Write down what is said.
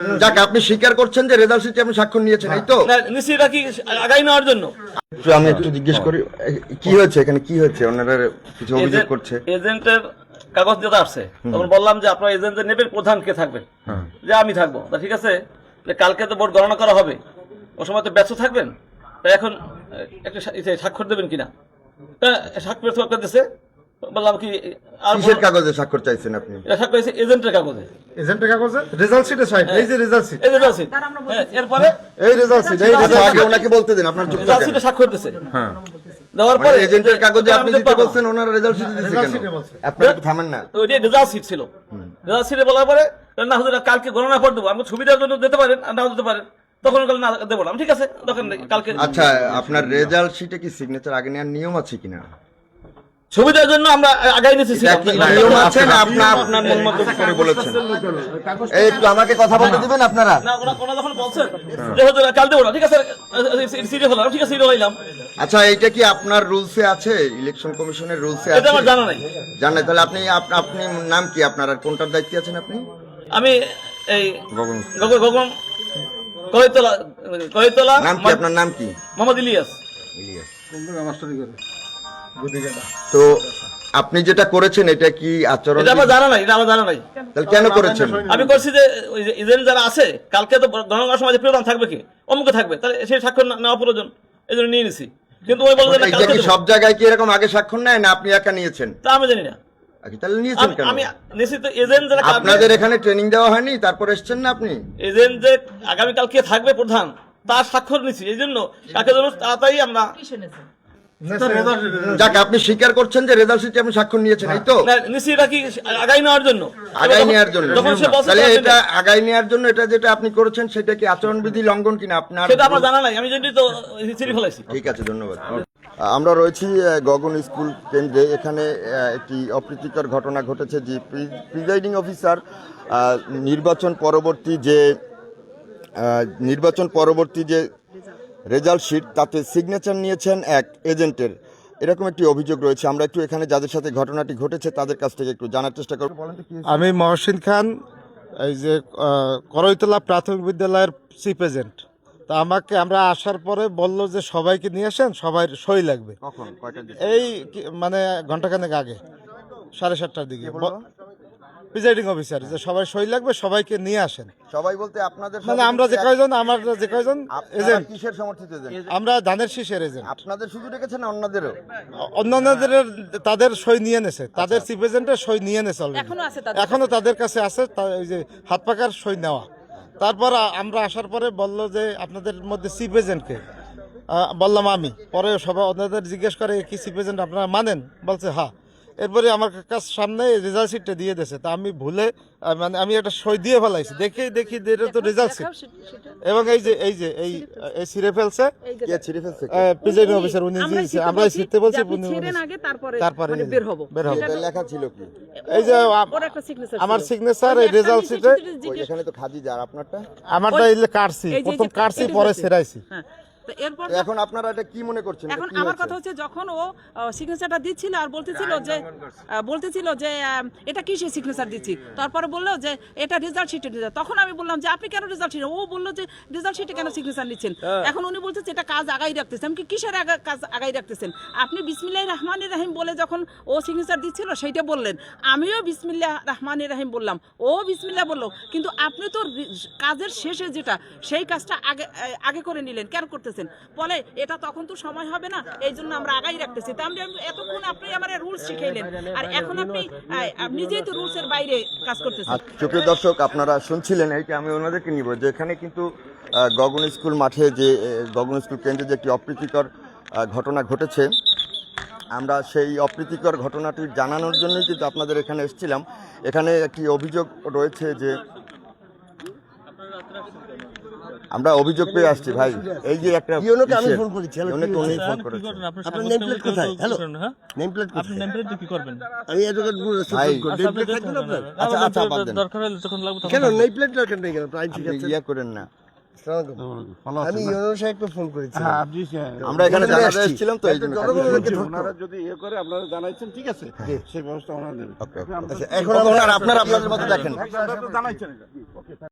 যাক আপনি স্বীকার করছেন যে রেজাল্ট শিটে আপনি স্বাক্ষর নিয়েছেন এই তো? না নিশ্চয়ই এটা কি আগাই নেওয়ার জন্য? আমি একটু জিজ্ঞেস করি কি হয়েছে এখানে কি হয়েছে? ওনারা কিছু অভিযোগ করছে? এজেন্টের কাগজ যেটা আসছে। তখন বললাম যে আপনার এজেন্টের নেবেন প্রধান কে থাকবেন হ্যাঁ। যে আমি থাকব। তা ঠিক আছে যে কালকে তো ভোট গণনা করা হবে। ও সময় তো ব্যস্ত থাকবেন। তা এখন একটা স্বাক্ষর দেবেন কিনা? স্বাক্ষর বললাম কি আর কিসের কাগজে স্বাক্ষর চাইছেন আপনি? স্বাক্ষর এজেন্টের কাগজে। এজেন্টের কাগজে? রেজাল্ট শিটে সাইড এই যে রেজাল্ট শিট এই রসিদ। হ্যাঁ, এরপরে এই রেজাল্ট শিট এই আচ্ছা আগে ওনাকে বলতে দিন আপনার যুক্ত রেজাল্ট শিটে স্বাক্ষর হ্যাঁ। দেওয়ার মানে পরে এজেন্টের কাগজে আপনি পাবো। বলছেন ওনারা রেজাল্ট শিটে Result কেন। আপনারা একটু থামেন না। রেজাল্ট শিট ছিল। রেজাল্ট শিটে বলার পরে না হুজুর কালকে গণনা করে দেবো। আমি সুবিধার জন্য দিতে পারেন আর নাও দিতে পারেন তখন না দেবো না। ঠিক আছে তখন কালকে আচ্ছা আপনার রেজাল্ট শিটে কি সিগনেচার আগে নেওয়ার নিয়ম আছে কিনা? সুবিধার জন্য আমরা আগাই নিয়েছি নিয়ম আছে না আপনি আপনার মন মতো করে বলেছেন। এই একটু আমাকে কথা বলতে দিবেন আপনারা? না ওরা ওরা যখন বলছেন? যে হুজুর কাল দেবো না ঠিক আছে সিরিয়াস হলাম ঠিক আছে সিরিয়াস হইলাম আচ্ছা এইটা কি আপনার রুলসে আছে? ইলেকশন কমিশনের রুলসে এটা আমার জানা নাই। জানেন তাহলে আপনি আপনি নাম কি আপনার? আর কোনটার দায়িত্বে আছেন আপনি? আমি এই গগন। গগন গগন কয়তলা কয়তলা নাম কি আপনার নাম কি? মোহাম্মদ ইলিয়াস। ইলিয়াস। তো আপনি যেটা করেছেন এটা কি আচরণ? এটা আমার জানা নাই এটা আমার জানা নাই। তাহলে কেন করেছেন? আমি করছি যে ওই যারা আছে কালকে তো গণনার সময় যে প্রধান থাকবে কি? অমুকে থাকবে তাহলে সেই স্বাক্ষর না- নেওয়া প্রয়োজন। এই জন্য নিয়ে নিছি। কিন্তু ওই কালকে কি সব জায়গায় কি এরকম আগে স্বাক্ষর নেয় না আপনি একা নিয়েছেন? তা আমি জানি না। আচ্ছা, তাহলে নিয়েছেন আমি কেন? আমি নিশ্চিত এজেন্ট যারা আপনাদের এখানে ট্রেনিং দেওয়া হয়নি তারপর এসছেন না আপনি? এজেন্ট যে আগামীকাল কে থাকবে প্রধান তার স্বাক্ষর নিচ্ছি এই জন্য কাকে যেন তাড়াতাড়ি আমরা যাক আপনি স্বীকার করছেন যে রেজাল্ট শিটে আপনি স্বাক্ষর নিয়েছেন এই তো? নিশ্চয়ই এটা কি আগাই নেওয়ার জন্য। আগাই নেওয়ার জন্য। তাহলে এটা আগাই নেওয়ার জন্য এটা যেটা আপনি করেছেন সেটা কি আচরণবিধি লঙ্ঘন কিনা আপনার সেটা আমার জানা নাই আমি জন্যই তো চিনি ফেলাইছি। ঠিক আছে ধন্যবাদ। আমরা রয়েছি গগন স্কুল কেন্দ্রে। এখানে একটি অপ্রীতিকর ঘটনা ঘটেছে যে প্রিজাইডিং অফিসার নির্বাচন পরবর্তী যে নির্বাচন পরবর্তী যে রেজাল্ট শিট তাতে সিগনেচার নিয়েছেন এক এজেন্টের। এরকম একটি অভিযোগ রয়েছে। আমরা একটু এখানে যাদের সাথে ঘটনাটি ঘটেছে তাদের কাছ থেকে একটু জানার চেষ্টা করব। বলেন তো কি হয়েছে? আমি মহসিন খান এই যে করইতলা প্রাথমিক বিদ্যালয়ের চিফ এজেন্ট তা আমাকে আমরা আসার পরে বলল যে সবাইকে নিয়ে আসেন সবাই সই লাগবে। কখন? কয়টা দিকে? এই কি- মানে ঘন্টাখানেক আগে সাড়ে সাতটার দিকে? প্রিজাইডিং অফিসার যে সবাই সই লাগবে সবাইকে নিয়ে আসেন। সবাই বলতে আপনাদের মানে আমরা যে কয়জন আমার যে কয়জন এজেন্ট? কিসের সমর্থিত এজেন্ট? আমরা ধানের শীষের এজেন্ট। আপনাদের শুধু রেখেছেন না অন্যদেরও? অন্যান্যদের তাদের সই নিয়ে নেছে। তাদের চিফ এজেন্টের সই নিয়ে নেছে। এখনও আছে তাদের এখনও তাদের কাছে আছে তা- এই যে হাত পাকার সই নেওয়া। তারপর আমরা আসার পরে বলল যে আপনাদের মধ্যে চিফ এজেন্টকে বললাম আমি। পরে সবাই অন্যদের জিজ্ঞেস করে কি চিফ এজেন্ট আপনারা মানেন? বলছে হ্যাঁ। এরপরে আমার কাছে সামনে রেজাল্ট শিটটা দিয়ে দিয়েছে। তা আমি ভুলে মানে আমি একটা সই দিয়ে ফেলাইছি। দেখি দেখি যে এটা তো রেজাল্ট শিট। এবং এই যে এই যে এই এই ছিঁড়ে ফেলছে। এই যে কে ফেলছে কে? প্রেসিডেন্ট অফিসার উনি দিয়েছে আমরা বলছি ছিঁড়তে বলছি তারপরে তারপরে মানে বের হব। বের হব। এটা লেখা ছিল কি? এই যে আমার একটা সিগনেচার এই রেজাল্ট ওই এখানে তো খাজি যার আপনারটা? আমারটা এই যে কাটছি প্রথম কাটছি পরে। ছেড়াইছি। হ্যাঁ। তো এরপর এখন আপনারা এটা কি মনে করছেন? এখন আমার কথা হচ্ছে যখন ও সিগনেচারটা দিচ্ছিল আর বলতেছিল যে বলতেছিল যে এটা কিসে সিগনেচার দিচ্ছি? তারপরে বলল যে এটা রেজাল্ট শিটে তখন আমি বললাম যে আপনি কেন রেজাল্ট শিটে ও বলল যে রেজাল্ট শিটে কেন সিগনেচার নিচ্ছেন? এখন উনি বলতেছে এটা কাজ আগাই রাখতেছে। আমি কি কিসের কাজ আগাই রাখতেছেন? আপনি বিসমিল্লাহ রহমান রাহিম বলে যখন ও সিগনেচার দিচ্ছিল সেইটা বললেন। আমিও বিসমিল্লাহ রহমান রাহিম বললাম। ও বিসমিল্লাহ বলল। কিন্তু আপনি তো কাজের শেষে যেটা সেই কাজটা আগে আগে করে নিলেন। কেন করতেছেন বলে, এটা তখন তো সময় হবে না, এই জন্য আমরা আগাই রাখতেছি। তা আমরা এতক্ষণ আপনি আমার রুলস শিখাইলেন। আর এখন আপনি নিজেই তো রুলসের বাইরে কাজ করতেছেন। আর সুপ্রিয় দর্শক, আপনারা শুনছিলেন এইটা আমি ওনাদেরকে নিব যে এখানে কিন্তু গগন স্কুল মাঠে যে গগন স্কুল কেন্দ্রে যে একটি অপ্রীতিকর ঘটনা ঘটেছে, আমরা সেই অপ্রীতিকর ঘটনাটি জানানোর জন্যই কিন্তু আপনাদের এখানে এসেছিলাম। এখানে একটি অভিযোগ রয়েছে যে আমরা অভিযোগ পেয়ে আসছি ভাই। এই যে একটা ইউনোকে আমি ফোন করেছি, হ্যালো, ইউনোকে উনি ফোন করেছেন? আপনার আপনার plate তো কোথায়? হ্যালো? করেন না, হ্যাঁ? নেম প্লেট আপনি plate দিয়ে কি করবেন? আমি অ্যাডভোকেট ভাই, নেম আচ্ছা, প্লেট থাকবে না আপনার? আচ্ছা, আচ্ছা, বাদ দেন। দরকার হলে যখন লাগবে তখন কেন নেম প্লেট দরকার নেই কেন? আইন আপনি শিখাচ্ছেন ইয়ে করেন না। আমি ইউনো সাহেবকে ফোন করেছি আমরা এখানে জানাতে এসেছিলাম তো এই জন্য। জনগণকে ওনারা যদি ইয়ে করে আপনারা জানাইছেন ঠিক আছে? সেই ব্যবস্থা ওনারা নেবেন ওকে, ওকে। আচ্ছা, এখন আপনারা আপনারা আপনাদের মতো দেখেন। জানাইছেন এটা।